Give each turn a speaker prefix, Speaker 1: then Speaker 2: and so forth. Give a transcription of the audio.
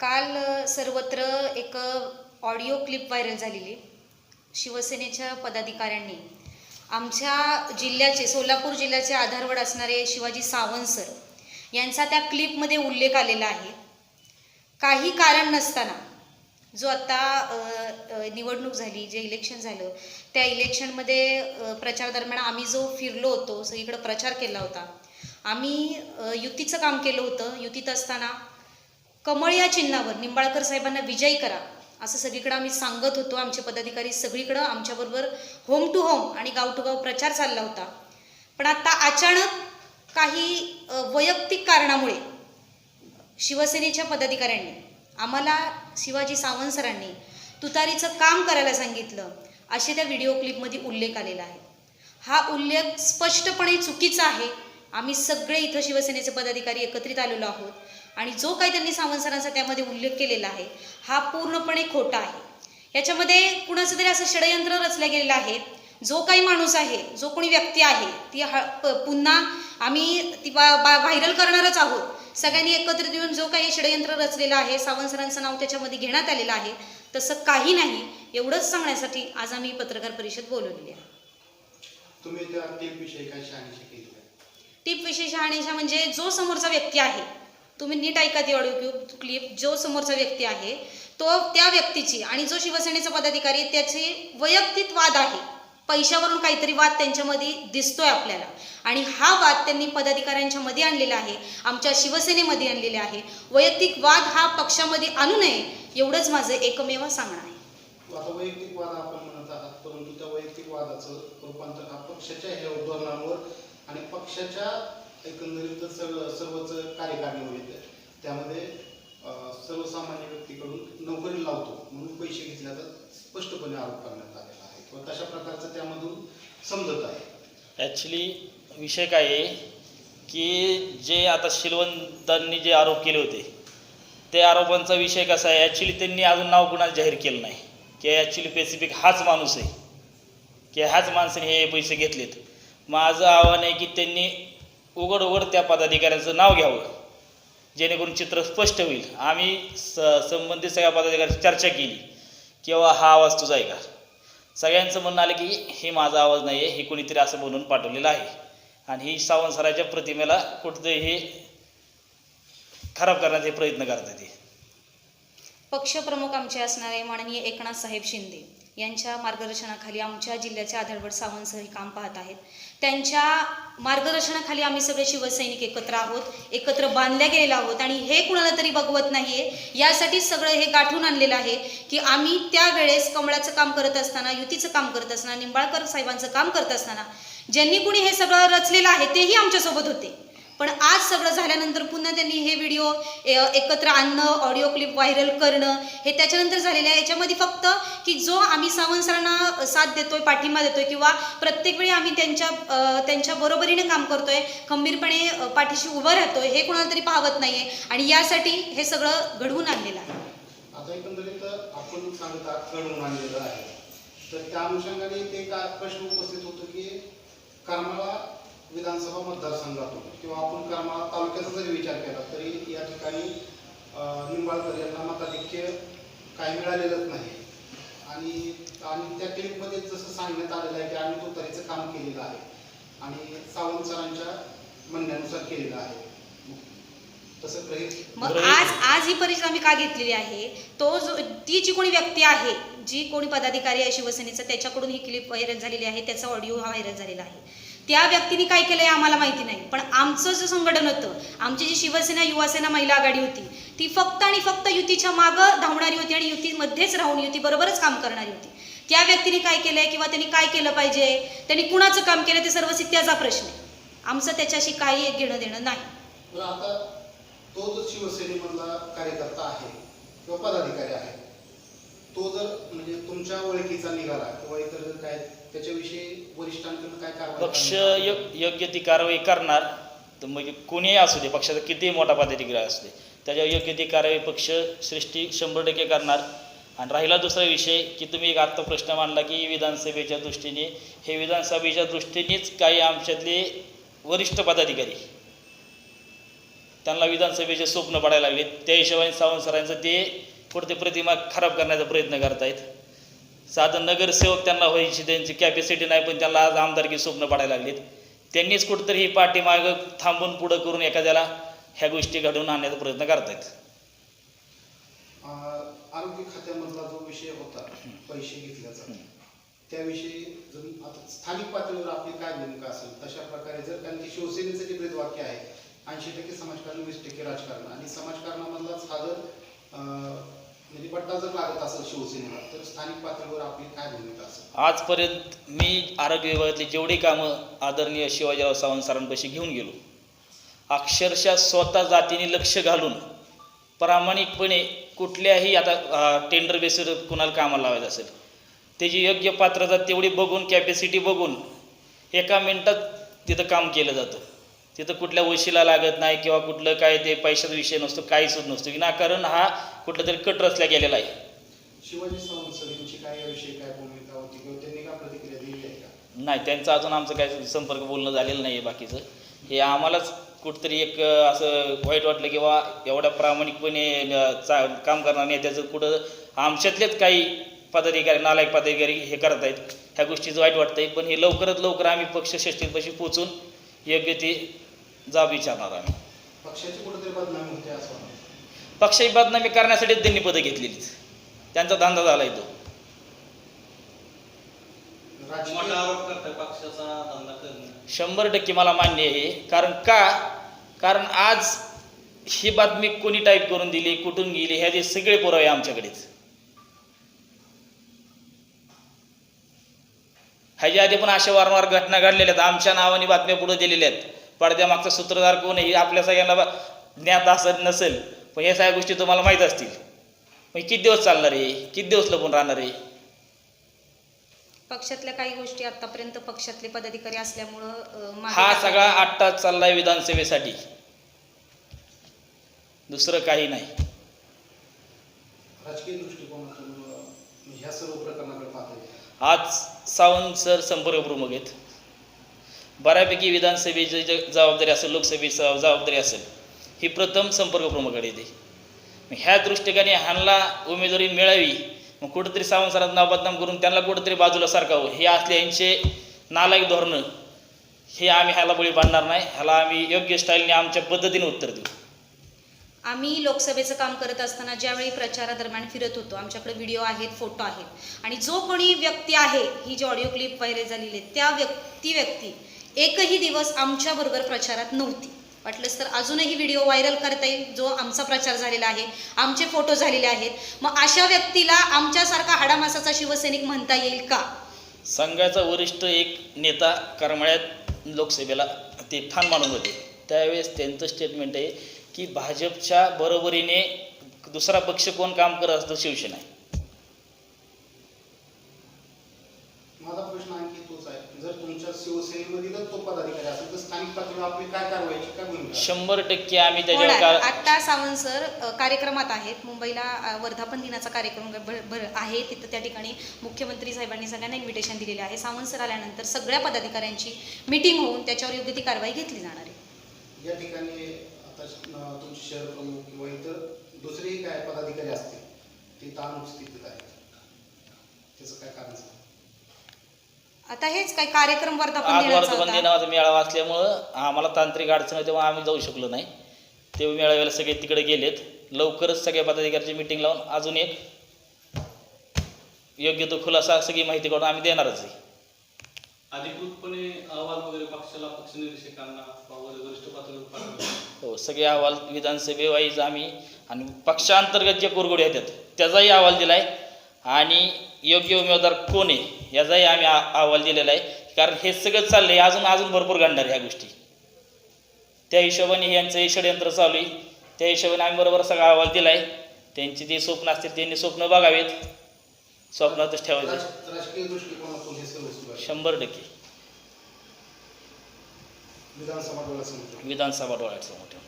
Speaker 1: काल सर्वत्र एक ऑडिओ क्लिप व्हायरल झालेली शिवसेनेच्या पदाधिकाऱ्यांनी. आमच्या जिल्ह्याचे सोलापूर जिल्ह्याचे आधारवड असणारे शिवाजी सावंत सर यांचा त्या क्लिपमध्ये उल्लेख आलेला आहे. काही कारण नसताना जो आता निवडणूक झाली जे इलेक्शन झालं त्या इलेक्शनमध्ये प्रचार दरम्यान आम्ही जो फिरलो होतो सगळीकडे प्रचार केला होता आम्ही युतीचं काम केलं होतं. युतीत असताना कमळ या चिन्हावर निंबाळकर साहेबांना विजयी करा. असं सगळीकडं आम्ही सांगत होतो. आमचे पदाधिकारी सगळीकडं आमच्याबरोबर होम टू होम आणि गाव टू गाव प्रचार चालला होता. पण आता अचानक काही वैयक्तिक कारणामुळे शिवसेनेच्या पदाधिकाऱ्यांनी आम्हाला शिवाजी सावंत सरांनी तुतारीचं काम करायला सांगितलं असे त्या व्हिडिओ क्लिपमध्ये उल्लेख आलेला आहे. हा उल्लेख स्पष्टपणे चुकीचा आहे. आम्ही सगळे इथं शिवसेनेचे पदाधिकारी एकत्रित आलेलो आहोत. आणि जो काही त्यांनी सावंत सरांचा त्यामध्ये उल्लेख केलेला आहे हा पूर्णपणे खोटा आहे. याच्यामध्ये कुणाचं तरी असं षडयंत्र रचलं गेलेलं आहे. जो काही माणूस आहे जो कोणी व्यक्ती आहे ती ह पुन्हा आम्ही ती बा व्हायरल करणारच आहोत. सगळ्यांनी एकत्रित येऊन जो काही षडयंत्र रचलेलं आहे सावंत सरांचं नाव त्याच्यामध्ये घेण्यात आलेलं आहे तसं काही नाही. एवढंच सांगण्यासाठी आज आम्ही पत्रकार परिषद बोलवलेली आहे.
Speaker 2: तुम्ही टेप विषयी
Speaker 1: विशेष शहानिशा म्हणजे जो समोरचा व्यक्ती आहे तुम्ही नीट ऐका ती ऑडिओ क्लिप जो समोरचा व्यक्ती आहे तो त्या व्यक्तीची आणि जो शिवसेनेचा पदाधिकारी आहे, त्याची वैयक्तिक वाद आहे. पैशावरून काहीतरी वाद त्यांच्यामध्ये दिसतोय आपल्याला. आणि हा वाद त्यांनी पदाधिकाऱ्यांच्या मध्ये आणलेला आहे आमच्या शिवसेनेमध्ये आणलेला आहे. वैयक्तिक वाद हा पक्षामध्ये आणू नये एवढंच माझं एकमेव सांगणं आहे.
Speaker 2: आता वैयक्तिक वाद आपण म्हणत आहात परंतु त्या वैयक्तिक वादाचं रूपांतर हा पक्षाच्या धोरणांवर आणि पक्षाच्या एकंदरीत सर्व सर्वच कार्यकारिणी होईल त्यामध्ये सर्वसामान्य व्यक्तीकडून नोकरी लावतो म्हणून पैसे घेतल्याचा स्पष्टपणे आरोप करण्यात आलेला आहे. किंवा तशा प्रकारचं त्यामधून समजत आहे.
Speaker 3: ॲक्च्युली विषय काय आहे की जे आता शिलवंतांनी जे आरोप केले होते ते आरोपांचा विषय कसा आहे? ॲक्च्युली त्यांनी अजून नाव कुणाला जाहीर केलं नाही. की ॲक्च्युली स्पेसिफिक हाच माणूस आहे. की ह्याच माणसाने हे पैसे घेतलेत. माझं आव्हान आहे की त्यांनी उघड उघड त्या पदाधिकाऱ्यांचं नाव घ्यावं. जेणेकरून चित्र स्पष्ट होईल. आम्ही स संबंधित सगळ्या पदाधिकाऱ्यांची चर्चा केली. किंवा हा आवाज तुझा आहे का? सगळ्यांचं म्हणणं आलं की हे माझा आवाज नाही आहे हे कोणीतरी असं बोलून पाठवलेलं आहे. आणि ही सावंतसराच्या प्रतिमेला कुठंतरी हे खराब करण्याचे प्रयत्न करतात ते.
Speaker 1: पक्षप्रमुख आमचे असणारे माननीय एकनाथ साहेब शिंदे यांच्या मार्गदर्शनाखाली आमच्या जिल्ह्याचे आधारवड सावंत सर हे काम पाहत आहेत. त्यांच्या मार्गदर्शनाखाली आम्ही सगळे शिवसैनिक एकत्र आहोत एकत्र बांधल्या गेलेलो आहोत आणि हे कुणाला तरी बघवत आहे यासाठी सगळं हे गाठून आणलेलं आहे की आम्ही त्यावेळेस कमळाचं काम करत असताना युतीचं काम करत असताना निंबाळकर साहेबांचं काम करत असताना ज्यांनी कुणी हे सगळं रचलेलं आहे तेही आमच्यासोबत होते. पण आज सगळं झाल्यानंतर पुन्हा त्यांनी हे व्हिडिओ एकत्र आणणं ऑडिओ क्लिप व्हायरल करणं हे त्याच्यानंतर झालेलं आहे. याच्यामध्ये फक्त की जो आम्ही सावंत सरांना साथ देतोय पाठिंबा देतोय किंवा प्रत्येक वेळी आम्ही त्यांच्या त्यांच्या बरोबरीने काम करतोय खंबीरपणे पाठीशी उभं राहतोय हे कोणाला तरी पाहत नाहीये. आणि यासाठी हे सगळं घडवून आणलेलं आहे.
Speaker 2: आता एकंदरीत आपण आणलेलं आहे. तर त्या अनुषंगाने ते का प्रश्न उपस्थित होतो की कर्म विधानसभा मतदारसंघातून किंवा आपण करमाळा तालुक्याचा जरी विचार केला तरी या ठिकाणी निंबाळकर यांना मताधिक्य काही मिळालेलंच नाही. आणि आणि त्या क्लिपमध्ये जसं सांगण्यात आलेलं आहे की आम्ही तुतारीचं काम केलेलं आहे आणि सावंत सरांच्या म्हणण्यानुसार केलेलं आहे. तसं
Speaker 1: मग आज आज ही परीक्षा आम्ही का घेतलेली आहे? तो जो ती जी कोणी व्यक्ती आहे जी कोणी पदाधिकारी आहे शिवसेनेचा त्याच्याकडून ही क्लिप व्हायरल झालेली आहे त्याचा ऑडिओ हा व्हायरल झालेला आहे. त्या व्यक्तीने काय केलं आहे आम्हाला माहिती नाही. पण आमचं जे संघटन होतं आमची जी शिवसेना युवासेना महिला आघाडी होती ती फक्त आणि फक्त युतीच्या मागं धावणारी होती आणि युतीमध्येच राहून युतीबरोबरच काम करणारी होती. त्या व्यक्तीने काय केलं आहे किंवा त्यांनी काय केलं पाहिजे त्यांनी कुणाचं काम केलं ते सर्व सित्याचा प्रश्न आहे. आमचं त्याच्याशी काही एक घेणं देणं नाही.
Speaker 2: आता तो जो शिवसेनेमधला कार्यकर्ता आहे किंवा पदाधिकारी आहे तो जर तुमच्या ओळखीचा निघाला? किंवा इतर काय त्याच्याविषयी वरिष्ठांकडून काय कारवाई
Speaker 3: पक्ष? य- योग्य ती कारवाई करणार तर म्हणजे कोणीही असू दे पक्षाचा कितीही मोठा पदाधिकारी असू दे त्याच्यावर योग्य ती कारवाई पक्ष सृष्टी शंभर टक्के करणार. आणि राहिला दुसरा विषय की तुम्ही एक आत्ता प्रश्न मांडला की विधानसभेच्या दृष्टीने हे विधानसभेच्या दृष्टीनेच काही आमच्यातले वरिष्ठ पदाधिकारी त्यांना विधानसभेचे स्वप्न पडायला लागले त्या हिशोबाने सावंत सरांचं ते कुठे प्रतिमा खराब करण्याचा प्रयत्न करतायत. साधं नगरसेवक त्यांना व्हायची त्यांची कॅपॅसिटी नाही पण त्यांना आज आमदारकी स्वप्न पडायला लागलीत. त्यांनीच कुठंतरी ही पाठीमागं थांबून पुढं करून एखाद्याला ह्या गोष्टी घडवून आणण्याचा प्रयत्न करतायत.
Speaker 2: आरोग्य खात्यामधला जो विषय होता पैसे घेतल्याचा त्याविषयी आता स्थानिक पातळीवर आपली काय भूमिका असेल? तशा प्रकारे जर कारण की शिवसेनेचं जे ब्रीदवाक्य आहे ऐंशी टक्के समाजकारण वीस टक्के राजकारण आणि समाजकारणामधलाच हा जर म्हणजे जर लागत असेल शिवसेनेला तर स्थानिक पातळीवर आपली काय भूमिका असेल?
Speaker 3: आजपर्यंत मी आरोग्य विभागातली जेवढी कामं आदरणीय शिवाजीराव सावंत सरांपाशी घेऊन गेलो अक्षरशः स्वतः जातीने लक्ष घालून प्रामाणिकपणे कुठल्याही आता टेंडर बेसवर कुणाला कामाला लावायचं असेल त्याची योग्य पात्रता तेवढी बघून कॅपॅसिटी बघून एका मिनटात तिथं काम केलं जातं. तिथं कुठल्या वशीला लागत नाही किंवा कुठलं काय ते पैशाचा विषय नसतो काहीच नसतो. विनाकारण हा कुठलं तरी कट रचल्या गेलेला आहे.
Speaker 2: शिवाजी काय याविषयी काय भूमिका होती किंवा त्यांनी काय प्रतिक्रिया दिली आहे का?
Speaker 3: नाही त्यांचं अजून आमचं काय संपर्क बोलणं झालेलं नाही आहे बाकीचं. हे आम्हालाच कुठंतरी एक असं वाईट वाटलं की बा एवढ्या प्रामाणिकपणे चा काम करणार नेत्याचं कुठं आमच्यातलेच काही पदाधिकारी नालायक पदाधिकारी हे करत आहेत. ह्या गोष्टीचं वाईट वाटतंय. पण हे लवकरात लवकर आम्ही पक्षश्रेष्ठीपाशी पोचून योग्य ते जाब विचारणार आम्ही.
Speaker 2: पक्षाची कुठेतरी बदनामी होते असं वाटतं.
Speaker 3: पक्षाची बदनामी करण्यासाठीच त्यांनी पदं घेतलेलीच त्यांचा धंदा झाला आहे तो शंभर टक्के मला मान्य आहे. कारण का? कारण आज ही बातमी कोणी टाईप करून दिली कुठून गेली ह्याचे सगळे पुरावे आमच्याकडेच. ह्याच्या आधी पण अशा वारंवार घटना घडलेल्या आहेत. आमच्या नावाने बातम्या पुढे दिलेल्या आहेत. पडद्यामागचा सूत्रधार कोण आहे हे आपल्या सगळ्यांना ज्ञात असत नसेल. पण या सगळ्या गोष्टी तुम्हाला माहीत असतील. मग किती दिवस चालणार आहे? किती दिवस लपून राहणार आहे?
Speaker 1: पक्षातल्या काही गोष्टी आतापर्यंत पक्षातले पदाधिकारी असल्यामुळं
Speaker 3: हा सगळा. आठ तास चाललाय विधानसभेसाठी. दुसरं काही नाही.
Speaker 2: राजकीय दृष्टिकोनातून ह्या सर्व प्रकरणाकडे
Speaker 3: आज सावंत सर संपर्क प्रमुख आहेत. बऱ्यापैकी विधानसभेची जबाबदारी असेल लोकसभेची जबाबदारी असेल ही प्रथम संपर्क प्रमुखाकडे येते मग ह्या दृष्टिकोने ह्यांना उमेदवारी मिळावी मग कुठंतरी सावंतसरात नाव बदनाम करून त्यांना कुठंतरी बाजूला सारखावं हे असले यांचे नालायक धोरणं हे आम्ही ह्याला बळी पाडणार नाही ह्याला आम्ही योग्य स्टाईलने आमच्या पद्धतीने उत्तर देऊ.
Speaker 1: आम्ही लोकसभेचं काम करत असताना ज्यावेळी प्रचारादरम्यान फिरत होतो आमच्याकडे व्हिडिओ आहेत फोटो आहेत आणि जो कोणी व्यक्ती आहे ही जी ऑडिओ क्लिप व्हायरल झालेली आहे त्या व्यक्ती व्यक्ती एकही दिवस आमच्याबरोबर प्रचारात नव्हती. वाटलंच तर अजूनही व्हिडिओ व्हायरल करता येईल जो आमचा प्रचार झालेला आहे आमचे फोटो झालेले आहेत. मग अशा व्यक्तीला आमच्यासारखा हाडामासाचा शिवसैनिक म्हणता येईल का?
Speaker 3: संघाचा वरिष्ठ एक नेता करमाळ्यात लोकसभेला ते ठाण मानून होते. त्यावेळेस त्यांचं स्टेटमेंट आहे की भाजपच्या बरोबरीने दुसरा पक्ष कोण काम करत असतो शिवसेना
Speaker 2: माझा प्रश्न आणखी तोच आहे जर तुमच्या शिवसेनेमधीलच तो पदाधिकारी असेल तर स्थानिक पातळीवर आपली काय कारवाईची काय भूमिका असेल?
Speaker 3: शंभर टक्के आम्ही त्याच्यावर
Speaker 1: आत्ता सावंत सर कार्यक्रमात आहेत. मुंबईला वर्धापन दिनाचा कार्यक्रम आहे. तिथं त्या ठिकाणी मुख्यमंत्री साहेबांनी सगळ्यांना इन्व्हिटेशन दिलेले आहे. सावंत सर आल्यानंतर सगळ्या पदाधिकाऱ्यांची मिटिंग होऊन त्याच्यावर योग्य ती कारवाई घेतली जाणार आहे.
Speaker 2: या ठिकाणी आता अं, तुमचे शहर प्रमुख किंवा इतर दुसरेही काय पदाधिकारी असतील ते अनुपस्थितीत आहेत. त्याचं काय
Speaker 1: आता हेच काय कार्यक्रम वर्धापन
Speaker 3: आज
Speaker 1: दिनाचा
Speaker 3: वर्धमान
Speaker 1: होता.
Speaker 3: दिनाचा मेळावा असल्यामुळं आम्हाला तांत्रिक अडचण होती तेव्हा आम्ही जाऊ शकलो नाही. ते मेळाव्याला सगळे तिकडे गेलेत. लवकरच सगळ्या पदाधिकाऱ्याची मिटिंग लावून अजून एक योग्य तो खुलासा सगळी माहिती काढून आम्ही देणारच आहे.
Speaker 4: अधिकृतपणे अहवाल वगैरे पक्षाला पक्ष निरीक्षकांना वगैरे वरिष्ठ पातळीवर पाठवले.
Speaker 3: हो सगळे अहवाल विधानसभेवाईज आम्ही आणि पक्षांतर्गत जे कोरगोडी आहेत त्याचाही अहवाल दिला आहे आणि योग्य उमेदवार कोण आहे? याचाही आम्ही अहवाल दिलेला आहे. कारण हे सगळं चाललं आहे अजून अजून भरपूर घडणार ह्या गोष्टी. त्या हिशोबाने यांचं हे षडयंत्र चालू आहे. त्या हिशोबाने आम्ही बरोबर सगळा अहवाल दिला आहे त्यांची जे स्वप्न असतील त्यांनी स्वप्न बघावेत. स्वप्नातच ठेवायचे. शंभर टक्के. विधानसभा डोळ्यासमोर ठेवून